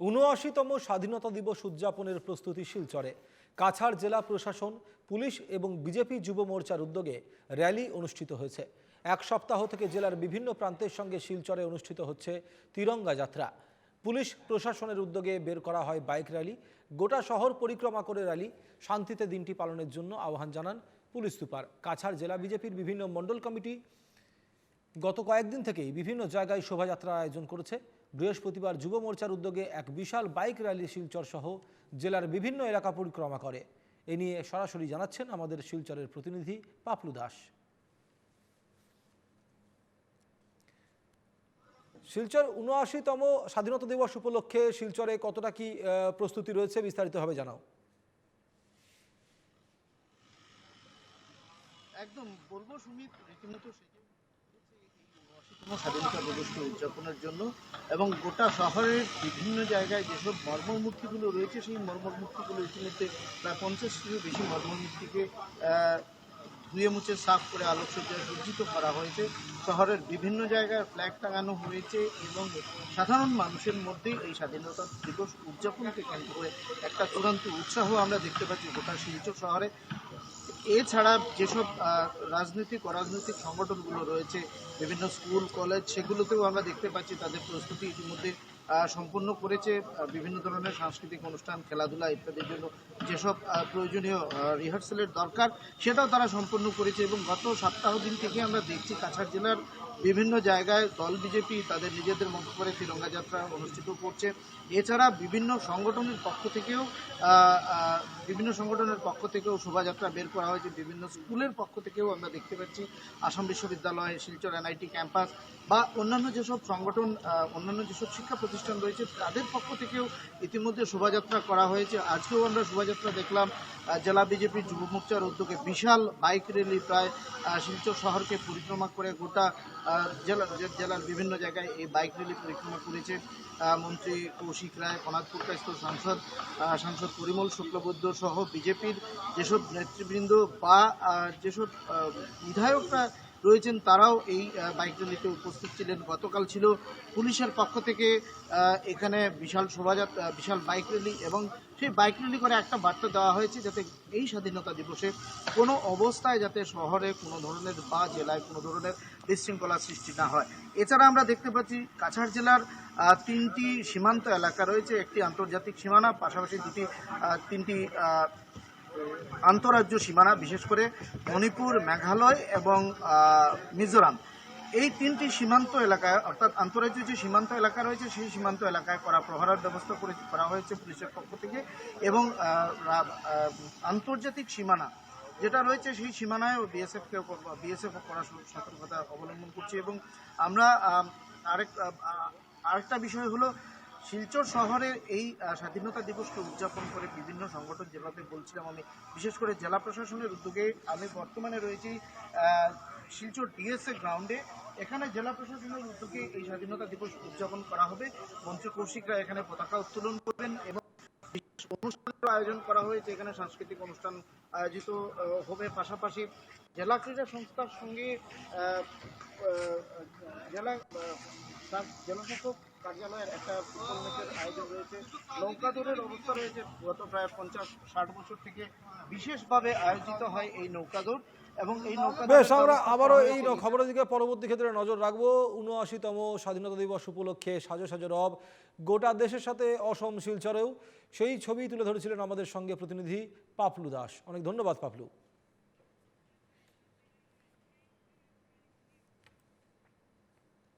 উনআশিতম স্বাধীনতা দিবস উদযাপনের প্রস্তুতি শিলচরে। কাছাড় জেলা প্রশাসন, পুলিশ এবং বিজেপি যুব মোর্চার উদ্যোগে র্যালি অনুষ্ঠিত হয়েছে। এক সপ্তাহ থেকে জেলার বিভিন্ন প্রান্তের সঙ্গে শিলচরে অনুষ্ঠিত হচ্ছে তিরঙ্গা যাত্রা। পুলিশ প্রশাসনের উদ্যোগে বের করা হয় বাইক র্যালি, গোটা শহর পরিক্রমা করে র্যালি, শান্তিতে দিনটি পালনের জন্য আহ্বান জানান পুলিশ সুপার। কাছাড় জেলা বিজেপির বিভিন্ন মণ্ডল কমিটি গত কয়েকদিন থেকেই বিভিন্ন জায়গায় শোভাযাত্রার আয়োজন করেছে। বৃহস্পতিবার যুব মোর্চার উদ্যোগে এক বিশাল বাইক র্যালি শিলচর সহ জেলার বিভিন্ন এলাকা পরিক্রমা করে। এ নিয়ে সরাসরি জানাচ্ছেন আমাদের শিলচরের প্রতিনিধি পাপলু দাস। শিলচর উনআশিতম স্বাধীনতা দিবস উপলক্ষে শিলচরে কতটা কি প্রস্তুতি রয়েছে বিস্তারিতভাবে জানাও। একদম বলব, সুমিত, রীতিমতো স্বাধীনতা দিবসকে উদযাপনের জন্য এবং গোটা শহরের বিভিন্ন জায়গায় যেসব মর্মমূর্তিগুলো রয়েছে, সেই মর্মর মূর্তিগুলো ইতিমধ্যে প্রায় পঞ্চাশটিরও বেশি মর্মমূর্তিকে ধুয়ে মুছে সাফ করে আলোকসজ্জায় সজ্জিত করা হয়েছে। শহরের বিভিন্ন জায়গায় ফ্ল্যাগ টাঙানো হয়েছে এবং সাধারণ মানুষের মধ্যে এই স্বাধীনতা দিবস উদযাপনকে কেন্দ্র করে একটা চূড়ান্ত উৎসাহ আমরা দেখতে পাচ্ছি গোটা শিলচর শহরে। এছাড়া যেসব রাজনৈতিক, অরাজনৈতিক সংগঠনগুলো রয়েছে, বিভিন্ন স্কুল, কলেজ, সেগুলোতেও আমরা দেখতে পাচ্ছি তাদের প্রস্তুতি ইতিমধ্যে সম্পন্ন করেছে বিভিন্ন ধরনের সাংস্কৃতিক অনুষ্ঠান, খেলাধুলা ইত্যাদির জন্য যেসব প্রয়োজনীয় রিহার্সেলের দরকার, সেটাও তারা সম্পন্ন করেছে এবং গত সপ্তাহ দিন থেকে আমরা দেখছি কাছাড় জেলার বিভিন্ন জায়গায় দল বিজেপি তাদের নিজেদের মতো করে তিরঙ্গা যাত্রা অনুষ্ঠিত করছে। এছাড়া বিভিন্ন সংগঠনের পক্ষ থেকেও বিভিন্ন সংগঠনের পক্ষ থেকেও শোভাযাত্রা বের করা হয়েছে। বিভিন্ন স্কুলের পক্ষ থেকেও আমরা দেখতে পাচ্ছি। আসাম বিশ্ববিদ্যালয়, শিলচর এনআইটি ক্যাম্পাস বা অন্যান্য যেসব সংগঠন অন্যান্য যেসব শিক্ষা প্রতিষ্ঠান রয়েছে, তাদের পক্ষ থেকেও ইতিমধ্যে শোভাযাত্রা করা হয়েছে। আজকেও আমরা শোভাযাত্রা দেখলাম জেলা বিজেপির যুব মোর্চার উদ্যোগে বিশাল বাইক র্যালি প্রায় শিলচর শহরকে পরিক্রমা করে গোটা আহ, জেলার বিভিন্ন জায়গায় এই বাইক র্যালি পরিক্রমা করেছে। মন্ত্রী কৌশিক রায় কনাথপুর সাংসদ সাংসদ পরিমল শুক্লবৈদ্য সহ বিজেপির যেসব নেতৃবৃন্দ বা যেসব বিধায়করা রয়েছেন তারাও এই বাইক র্যালিতে উপস্থিত ছিলেন। গতকাল ছিল পুলিশের পক্ষ থেকে এখানে বিশাল শোভাযাত্রা বিশাল বাইক র্যালি এবং সেই বাইক র্যালি করে একটা বার্তা দেওয়া হয়েছে যাতে এই স্বাধীনতা দিবসে কোনো অবস্থায় যাতে শহরে কোনো ধরনের বা জেলায় কোনো ধরনের বিশৃঙ্খলা সৃষ্টি না হয়। এছাড়া আমরা দেখতে পাচ্ছি, কাছাড় জেলার তিনটি সীমান্ত এলাকা রয়েছে। একটি আন্তর্জাতিক সীমানা, পাশাপাশি দুটি তিনটি আন্তরাজ্য সীমানা, বিশেষ করে মণিপুর, মেঘালয় এবং মিজোরাম। এই তিনটি সীমান্ত এলাকায়, অর্থাৎ আন্তরাজ্য যে সীমান্ত এলাকা রয়েছে, সেই সীমান্ত এলাকায় করা প্রহরার ব্যবস্থা করে, করা হয়েছে পুলিশের পক্ষ থেকে এবং আন্তর্জাতিক সীমানা যেটা রয়েছে, সেই সীমানায় বিএসএফকে বিএসএফ করা সতর্কতা অবলম্বন করছে এবং আমরা আরেক আরেকটা বিষয় হলো শিলচর শহরের এই স্বাধীনতা দিবসকে উদযাপন করে বিভিন্ন সংগঠন যেভাবে বলছিলাম আমি, বিশেষ করে জেলা প্রশাসনের উদ্যোগে আমি বর্তমানে রয়েছি শিলচর ডিএসএ গ্রাউন্ডে এখানে জেলা প্রশাসনের উদ্যোগে এই স্বাধীনতা দিবস উদযাপন করা হবে। মন্ত্রী কৌশিকরা এখানে পতাকা উত্তোলন করবেন এবং অনুষ্ঠানের আয়োজন করা হয়েছে। এখানে সাংস্কৃতিক অনুষ্ঠান আয়োজিত হবে। পাশাপাশি জেলা ক্রীড়া সংস্থার সঙ্গে জেলা তার কার্যালয়ের একটা ফুটবল ম্যাচের আয়োজন রয়েছে। নৌকা দৌড়ের অবস্থা রয়েছে গত প্রায় পঞ্চাশ ষাট বছর থেকে বিশেষভাবে আয়োজিত হয় এই নৌকা দৌড় এবং এই নৌকা বেশ আমরা আবারও এই খবরের দিকে পরবর্তী ক্ষেত্রে নজর রাখব। উনআশিতম স্বাধীনতা দিবস উপলক্ষে সাজো সাজো রব গোটা দেশের সাথে অসম শিলচরেও সেই ছবি তুলে ধরেছিলেন আমাদের সঙ্গে প্রতিনিধি পাপলু দাস। অনেক ধন্যবাদ পাপলু।